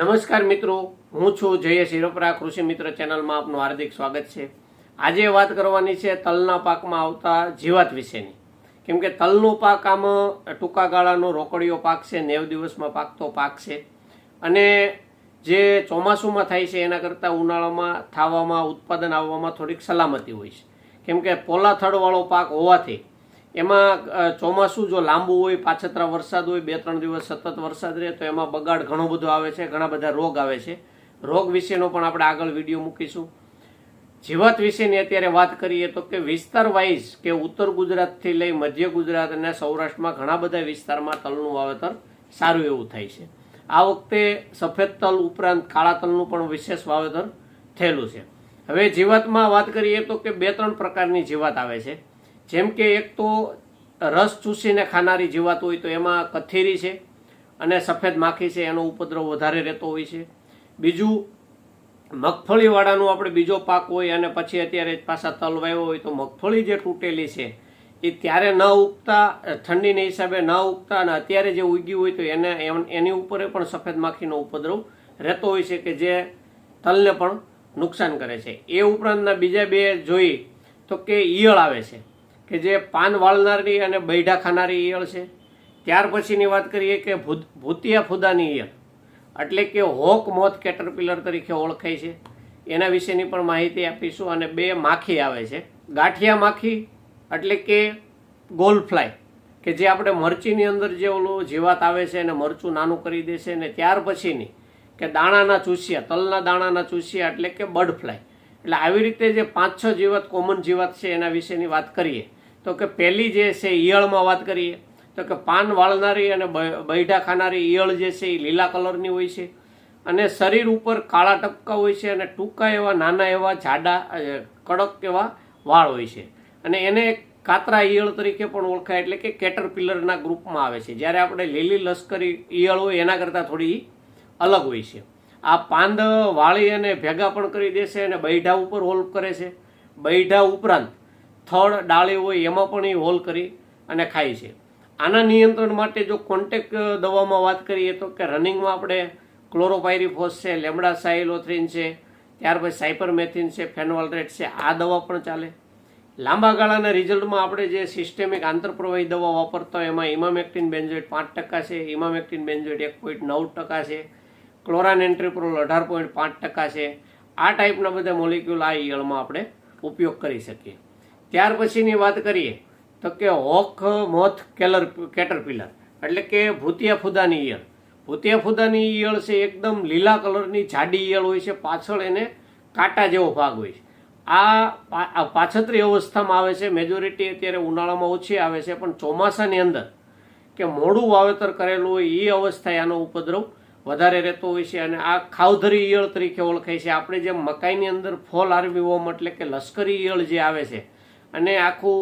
નમસ્કાર મિત્રો, હું છું જયેશ શિરોપરા કૃષિ મિત્ર ચેનલમાં આપનું હાર્દિક સ્વાગત છે. આજે વાત કરવાની છે તલના પાકમાં આવતા જીવાત વિશેની. કેમ કે તલનો પાક આમ, ટૂંકા ગાળાનો રોકડીયો પાક છે, નેવ દિવસમાં પાકતો પાક છે. અને જે ચોમાસુમાં થાય છે, એના કરતાં ઉનાળામાં થાવામાં, ઉત્પાદન આવવામાં થોડીક સલામતી હોય છે. કેમ કે પોલા થડવાળો પાક હોવાથી એમાં ચોમાસું જો લાંબુ હોય, પાછતરા વરસાદ હોય બે ત્રણ દિવસ સતત વરસાદ રહે, તો એમાં બગાડ ઘણો બધો આવે છે, ઘણા બધા રોગ આવે છે. રોગ વિશેનો પણ આપણે આગળ વીડિયો મૂકીશું. જીવાત વિશેની અત્યારે વાત કરીએ તો કે વિસ્તાર વાઇઝ કે ઉત્તર ગુજરાતથી લઈ મધ્ય ગુજરાત અને સૌરાષ્ટ્રમાં ઘણા બધા વિસ્તારમાં તલનું વાવેતર સારું એવું થાય છે. આ વખતે સફેદ તલ ઉપરાંત કાળા તલનું પણ વિશેષ વાવેતર થયેલું છે. હવે જીવાતમાં વાત કરીએ તો કે બે ત્રણ પ્રકારની જીવાત આવે છે. જેમ કે એક તો રસ ચૂસીને ખાનારી જીવાત હોય તો એમાં કથેરી છે અને સફેદ માખી છે, એનો ઉપદ્રવ વધારે રહેતો હોય છે. બીજું, મગફળીવાળાનું આપણે બીજો પાક હોય અને પછી અત્યારે પાછા તલ વાવ્યો હોય તો મગફળી જે તૂટેલી છે, એ ત્યારે ન ઉગતા, ઠંડીને હિસાબે ન ઉગતા અને અત્યારે જે ઉગી હોય તો એને એની ઉપર પણ સફેદ માખીનો ઉપદ્રવ રહેતો હોય છે કે જે તલને પણ નુકસાન કરે છે. એ ઉપરાંતના બીજા બે જોઈ તો કે ઈયળ આવે છે. કે જે પાન વાળનારી અને બૈઢા ખાનારી ઈયળ છે, ત્યાર પછીની વાત કરીએ કે ભૂત- ભૂતિયા ફુદાની ઈયળ. એટલે કે હોક મોથ કેટરપિલર તરીકે ઓળખાય છે. એના વિશેની પણ માહિતી આપીશું અને બે માખી આવે છે. ગાંઠિયા માખી એટલે કે ગોલ ફ્લાય કે જે આપણે મરચીની અંદર જે ઓલું જીવાત આવે છે અને મરચું નાનું કરી દેશે અને ત્યાર પછીની કે દાણાના ચૂસિયા, તલના દાણાના ચૂસિયા એટલે કે બર્ડ એટલે આવી રીતે જે પાંચ છ જીવાત કોમન જીવાત છે એના વિશેની વાત કરીએ. તો કે પહેલી જે છે ઈયળમાં વાત કરીએ, તો કે પાન વાળનારી અને બૈઠા ખાનારી ઈયળ જે છે એ લીલા કલરની હોય છે. અને શરીર ઉપર કાળા ટપકા હોય છે અને ટૂંકા એવા, નાના એવા, જાડા કડક એવા વાળ હોય છે. અને એને કાતરા ઈયળ તરીકે પણ ઓળખાય એટલે કે કેટરપિલરના ગ્રુપમાં આવે છે. જ્યારે આપણે લીલી લશ્કરી ઈયળ હોય એના કરતાં થોડી અલગ હોય છે. આ પાંદ વાળી અને ભેગા પણ કરી દેશે અને બૈઠા ઉપર હોલ્પ કરે છે. બૈઠા ઉપરાંત થડ, ડાળી હોય એમાં પણ એ હોલ કરી અને ખાય છે. આના નિયંત્રણ માટે જો કોન્ટેક દવામાં વાત કરીએ તો કે રનિંગમાં આપણે ક્લોરોપાયરીફોસ છે, લેમડા સાયલોથ્રીન છે, ત્યાર પછી સાયપરમેથિન છે ફેનવાલરેટ છે, આ દવા પણ ચાલે. લાંબા ગાળાના રિઝલ્ટમાં આપણે જે સિસ્ટેમિક આંતરપ્રવાહી દવા વાપરતા હોય એમાં ઇમામેક્ટિન બેન્ઝોઇટ પાંચ ટકા છે ઇમામેક્ટિન બેન્ઝોઇટ એક પોઈન્ટ નવ ટકા છે, ક્લોરાન એન્ટ્રીપ્રોલ અઢાર પોઈન્ટ પાંચ ટકા છે. આ ટાઈપના બધા મોલિક્યુલ આ ઈયળમાં આપણે ઉપયોગ કરી શકીએ. ત્યાર પછીની વાત કરીએ તો કે હોક મોથ, કેલર, કેટરપિલર, એટલે કે ભૂતિયા ફુદાની ઈયળ. ભૂતિયા ફુદાની ઈયળ છે એકદમ લીલા કલરની જાડી ઈયળ હોય છે, પાછળ એને કાંટા જેવો ભાગ હોય છે. આ પાછતરી અવસ્થામાં આવે છે મેજોરિટી અત્યારે ઉનાળામાં ઓછી આવે છે, પણ ચોમાસાની અંદર કે મોડું વાવેતર કરેલું હોય એ અવસ્થાએ આનો ઉપદ્રવ વધારે રહેતો હોય છે અને આ ખાવધરી ઈયળ તરીકે ઓળખાય છે. આપણે જેમ મકાઈની અંદર ફોલ આર્મી વોમ એટલે કે લશ્કરી ઈયળ જે આવે છે અને આખું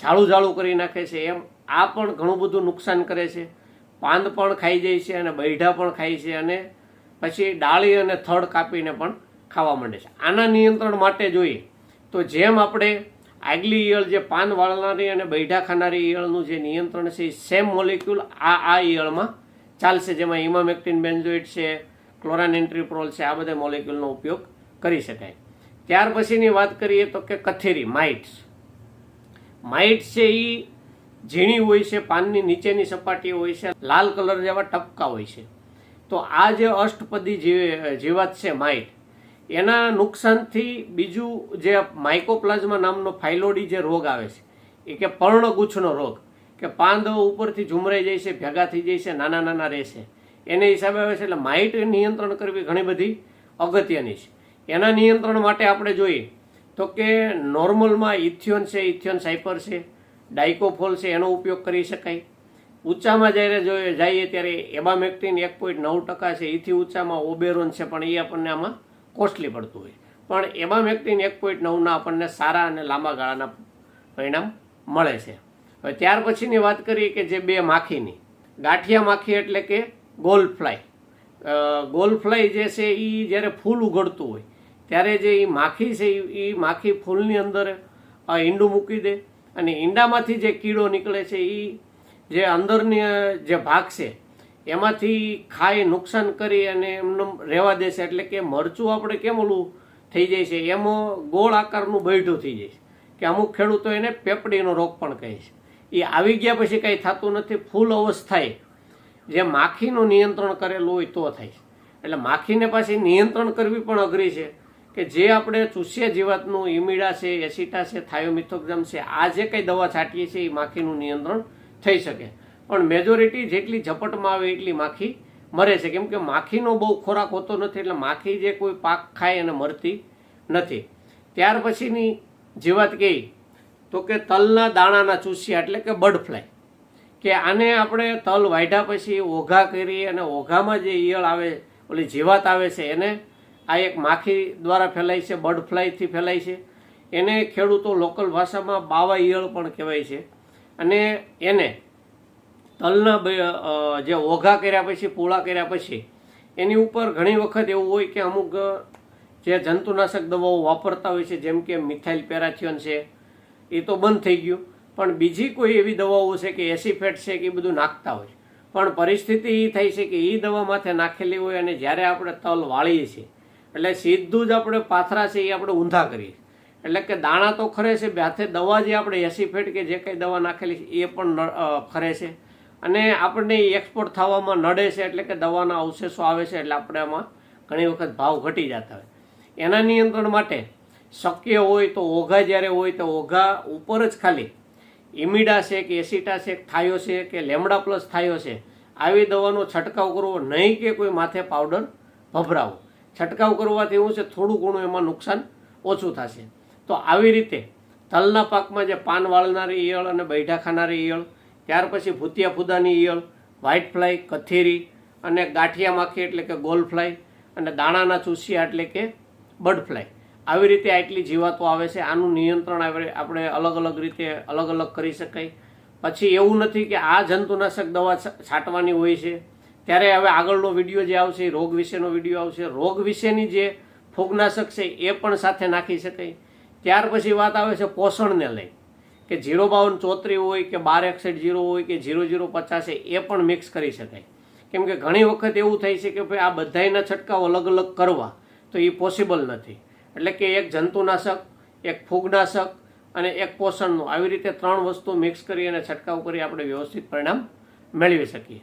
ઝાડું ઝાડું કરી નાખે છે એમ. આ પણ ઘણું બધું નુકસાન કરે છે. પાંદ પણ ખાઈ જાય છે અને બૈઠા પણ ખાય છે અને પછી ડાળી અને થડ કાપીને પણ ખાવા માંડે છે. આના નિયંત્રણ માટે જોઈએ તો જેમ આપણે આગલી ઈયળ જે પાન વાળનારી અને બૈઠા ખાનારી ઈયળનું જે નિયંત્રણ છે એ સેમ મોલિક્યુલ આ આ ઈયળમાં ચાલશે. જેમાં ઇમામેક્ટિન બેન્ઝોઇટ છે, ક્લોરાન એન્ટ્રીપ્રોલ છે, આ બધા મોલિક્યુલનો ઉપયોગ કરી શકાય. ત્યાર પછીની વાત કરીએ તો કે કથેરી, માઇટ્સ. માઇટ છે એ ઝીણી હોય છે, પાનની નીચેની સપાટી હોય છે, લાલ કલર જેવા ટપકા હોય છે. તો આ જે અષ્ટપદી જીવાત છે માઇટ, એના નુકસાનથી બીજું જે માઇકોપ્લાઝમા નામનો ફાઇલોડી જે રોગ આવે છે, એ કે પર્ણગુચ્છનો રોગ, કે પાંદ ઉપરથી ઝુમરાઈ જાય છે, ભેગા થઈ જાય છે, નાના નાના રહેશે એને હિસાબે આવે છે એટલે માઇટ નિયંત્રણ કરવી ઘણી બધી અગત્યની છે. એના નિયંત્રણ માટે આપણે જોઈએ તો કે નોર્મલમાં ઇથિયોન છે, ઇથિયોન સાયપર છે ડાયકોફોલ છે, એનો ઉપયોગ કરી શકાય. ઊંચામાં જ્યારે જોઈએ જઈએ ત્યારે એબામેક્ટિન એક પોઈન્ટ નવ ટકા છે, એથી ઊંચામાં ઓબેરોન છે, પણ એ આપણને આમાં કોસ્ટલી પડતું હોય. પણ એબામેક્ટિન એક પોઈન્ટ નવના આપણને સારા અને લાંબા ગાળાના પરિણામ મળે છે. હવે ત્યાર પછીની વાત કરીએ કે જે બે માખીની. ગાંઠિયા માખી એટલે કે ગોલ ફ્લાય ગોલ ફ્લાય જે છે એ જ્યારે ફૂલ ઉગડતું હોય ત્યારે જે એ માખી છે એ માખી ફૂલની અંદર ઈંડું મૂકી દે અને ઈંડામાંથી જે કીડો નીકળે છે એ જે અંદરની જે ભાગ છે, એમાંથી ખાઈ નુકસાન કરી અને એમને રહેવા દેશે એટલે કે મરચું આપણે કેમ ઓલું થઈ જાય છે, એમાં ગોળ આકારનું બૈઠું થઈ જાય છે. કે અમુક ખેડૂતો એને પેપડીનો રોગ પણ કહે છે. એ આવી ગયા પછી કંઈ થતું નથી, ફૂલ અવસ્થાએ. જે માખીનું નિયંત્રણ કરેલું હોય તો થાય છે. એટલે માખીને પાછી નિયંત્રણ કરવી પણ અઘરી છે. કે જે આપણે ચૂસીએ જીવાતનું ઇમિડા છે, એસિટા છે, થાયોમિથોગ્રામ છે, આ જે કંઈ દવા છાંટીએ છીએ, એ માખીનું નિયંત્રણ થઈ શકે. પણ મેજોરિટી જેટલી ઝપટમાં આવે એટલી માખી મરે છે. કેમ કે માખીનો બહુ ખોરાક હોતો નથી, એટલે માખી જે કોઈ પાક ખાય અને મરતી નથી. ત્યાર પછીની જીવાત કહી તો કે તલના દાણાના ચૂસ્યા, એટલે કે બર્ડ કે આને આપણે તલ વાઢ્યા પછી ઓઘા કરી અને ઓઘામાં જે ઈયળ આવે, ઓલી જીવાત આવે છે, એને આ એક માખી દ્વારા ફેલાય છે, બર્ડ ફ્લાયથી ફેલાય છે. એને ખેડૂતો લોકલ ભાષામાં બાવા ઈયળ પણ કહેવાય છે. અને એને તલના જે ઓઘા કર્યા પછી, પોળા કર્યા પછી, એની ઉપર ઘણી વખત એવું હોય કે અમુક જે જંતુનાશક દવાઓ વાપરતા હોય છે, જેમ કે મિથાઇલ પેરાથિયોન છે, એ તો બંધ થઈ ગયું. પણ બીજી કોઈ એવી દવાઓ છે કે એસિફેટ છે કે એ બધું નાખતા હોય. પણ પરિસ્થિતિ એ થઈ છે કે એ દવા માથે નાખેલી હોય અને જ્યારે આપણે તલ વાળીએ છીએ એટલે સીધું જ આપણે પાથરા છે એ આપણે ઊંધા કરીએ. એટલે કે દાણા તો ખરે છે હાથે દવા જે આપણે એસિફેટ કે જે કંઈ દવા નાખેલી છે, એ પણ ફરે છે. અને આપણને એક્સપોર્ટ થવામાં નડે છે, એટલે કે દવાના અવશેષો આવે છે, એટલે આપણે આમાં ઘણી વખત ભાવ ઘટી જતા હોય. એના નિયંત્રણ માટે શક્ય હોય તો ઓઘા જ્યારે હોય તો ઓઘા ઉપર જ ખાલી ઇમિડા છે કે એસિટા છે, થાયો છે કે લેમડા પ્લસ થાયો છે, આવી દવાનો છંટકાવ કરવો નહીં કે કોઈ માથે પાવડર ભભરાવો. છંટકાવ કરવાથી એવું છે, થોડું ઘણું એમાં નુકસાન ઓછું થશે. તો આવી રીતે તલના પાકમાં જે પાન વાળનારી ઈયળ અને બૈઠા ખાનારી ઈયળ, ત્યાર પછી ભૂતિયા ફૂદાની ઈયળ વ્હાઇટ ફ્લાય કથેરી અને ગાંઠિયા માખી એટલે કે ગોલ ફ્લાય અને દાણાના ચૂસિયા એટલે કે બર્ડ આવી રીતે આટલી જીવાતો આવે છે, આનું નિયંત્રણ આપણે અલગ અલગ રીતે અલગ અલગ કરી શકાય. પછી એવું નથી કે આ જંતુનાશક દવા છાંટવાની હોય છે ત્યારે હવે આગળનો વીડિયો જે આવશે, રોગ વિશેનો વીડિયો આવશે. રોગ વિશેની જે ફૂગનાશક છે એ પણ સાથે નાખી શકાય. ત્યાર પછી વાત આવે છે પોષણને લઈ. કે જીરો બાવન ચોત્રી હોય કે બાર એકસઠ જીરો હોય કે ઝીરો ઝીરો પચાસ એ પણ મિક્સ કરી શકાય. કેમ કે ઘણી વખત એવું થાય છે કે ભાઈ આ બધાયના છંટકાવ અલગ અલગ કરવા, તો એ પોસિબલ નથી. એટલે કે એક જંતુનાશક, એક ફૂગનાશક અને એક પોષણનું. આવી રીતે ત્રણ વસ્તુ મિક્સ કરી અને છંટકાવ કરી આપણે વ્યવસ્થિત પરિણામ મેળવી શકીએ.